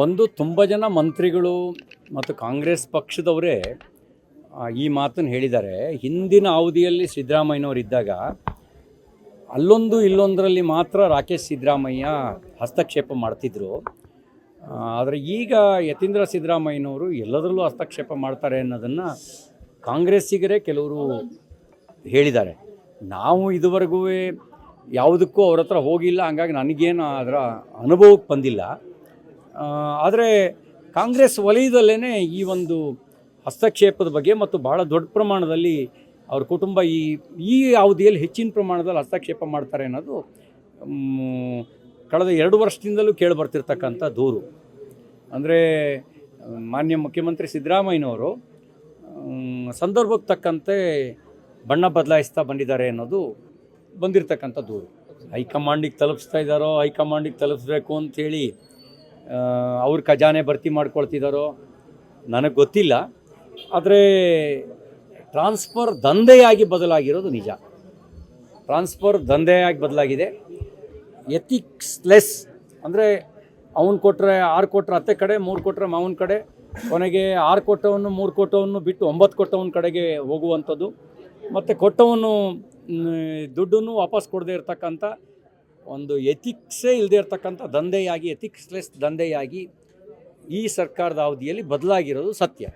ಬಂದು ತುಂಬ ಜನ ಮಂತ್ರಿಗಳು ಮತ್ತು ಕಾಂಗ್ರೆಸ್ ಪಕ್ಷದವರೇ ಈ ಮಾತನ್ನು ಹೇಳಿದ್ದಾರೆ. ಹಿಂದಿನ ಅವಧಿಯಲ್ಲಿ ಸಿದ್ದರಾಮಯ್ಯನವರಿದ್ದಾಗ ಅಲ್ಲೊಂದು ಇಲ್ಲೊಂದರಲ್ಲಿ ಮಾತ್ರ ರಾಕೇಶ್ ಸಿದ್ದರಾಮಯ್ಯ ಹಸ್ತಕ್ಷೇಪ ಮಾಡ್ತಿದ್ರು. ಆದರೆ ಈಗ ಯತೀಂದ್ರ ಸಿದ್ದರಾಮಯ್ಯನವರು ಎಲ್ಲದರಲ್ಲೂ ಹಸ್ತಕ್ಷೇಪ ಮಾಡ್ತಾರೆ ಅನ್ನೋದನ್ನು ಕಾಂಗ್ರೆಸ್ಸಿಗರೇ ಕೆಲವರು ಹೇಳಿದ್ದಾರೆ. ನಾವು ಇದುವರೆಗೂ ಯಾವುದಕ್ಕೂ ಅವ್ರ ಹತ್ರ ಹೋಗಿಲ್ಲ. ಹಂಗಾಗಿ ನನಗೇನು ಅದರ ಅನುಭವಕ್ಕೆ ಬಂದಿಲ್ಲ. ಆದರೆ ಕಾಂಗ್ರೆಸ್ ವಲಯದಲ್ಲೇ ಈ ಒಂದು ಹಸ್ತಕ್ಷೇಪದ ಬಗ್ಗೆ ಮತ್ತು ಭಾಳ ದೊಡ್ಡ ಪ್ರಮಾಣದಲ್ಲಿ ಅವ್ರ ಕುಟುಂಬ ಈ ಈ ಅವಧಿಯಲ್ಲಿ ಹೆಚ್ಚಿನ ಪ್ರಮಾಣದಲ್ಲಿ ಹಸ್ತಕ್ಷೇಪ ಮಾಡ್ತಾರೆ ಅನ್ನೋದು ಕಳೆದ ಎರಡು ವರ್ಷದಿಂದಲೂ ಕೇಳಿ ಬರ್ತಿರ್ತಕ್ಕಂಥ ದೂರು. ಅಂದರೆ, ಮಾನ್ಯ ಮುಖ್ಯಮಂತ್ರಿ ಸಿದ್ದರಾಮಯ್ಯನವರು ಸಂದರ್ಭಕ್ಕೆ ತಕ್ಕಂತೆ ಬಣ್ಣ ಬದಲಾಯಿಸ್ತಾ ಬಂದಿದ್ದಾರೆ ಅನ್ನೋದು ಬಂದಿರತಕ್ಕಂಥ ದೂರು. ಹೈಕಮಾಂಡಿಗೆ ತಲುಪಿಸ್ತಾ ಇದ್ದಾರೋ, ಹೈಕಮಾಂಡಿಗೆ ತಲುಪಿಸ್ಬೇಕು ಅಂಥೇಳಿ ಅವ್ರ ಖಜಾನೆ ಭರ್ತಿ ಮಾಡ್ಕೊಳ್ತಿದ್ದಾರೋ ನನಗೆ ಗೊತ್ತಿಲ್ಲ. ಆದರೆ ಟ್ರಾನ್ಸ್ಫರ್ ದಂಧೆಯಾಗಿ ಬದಲಾಗಿರೋದು ನಿಜ. ಟ್ರಾನ್ಸ್ಫರ್ ದಂಧೆಯಾಗಿ ಬದಲಾಗಿದೆ. ಎಥಿಕ್ಸ್ಲೆಸ್ ಅಂದರೆ ಅವನು ಕೊಟ್ಟರೆ ಆರು ಕೊಟ್ಟರೆ ಅತ್ತೆ ಕಡೆ, ಮೂರು ಕೊಟ್ಟರೆ ಮಾವನ ಕಡೆ, ಕೊನೆಗೆ ಆರು ಕೊಟ್ಟವನು ಮೂರು ಕೊಟ್ಟವನ್ನು ಬಿಟ್ಟು ಒಂಬತ್ತು ಕೊಟ್ಟವನ ಕಡೆಗೆ ಹೋಗುವಂಥದ್ದು. ಮತ್ತು ಕೊಟ್ಟವನು ದುಡ್ಡನ್ನು ವಾಪಸ್ ಕೊಡದೇ ಇರತಕ್ಕಂಥ ಒಂದು ಎಥಿಕ್ಸೇ ಇಲ್ಲದೆ ಇರತಕ್ಕಂಥ ದಂಧೆಯಾಗಿ ಎಥಿಕ್ಸ್ಲೆಸ್ ದಂಧೆಯಾಗಿ ಈ ಸರ್ಕಾರದ ಅವಧಿಯಲ್ಲಿ ಬದಲಾಗಿರೋದು ಸತ್ಯ.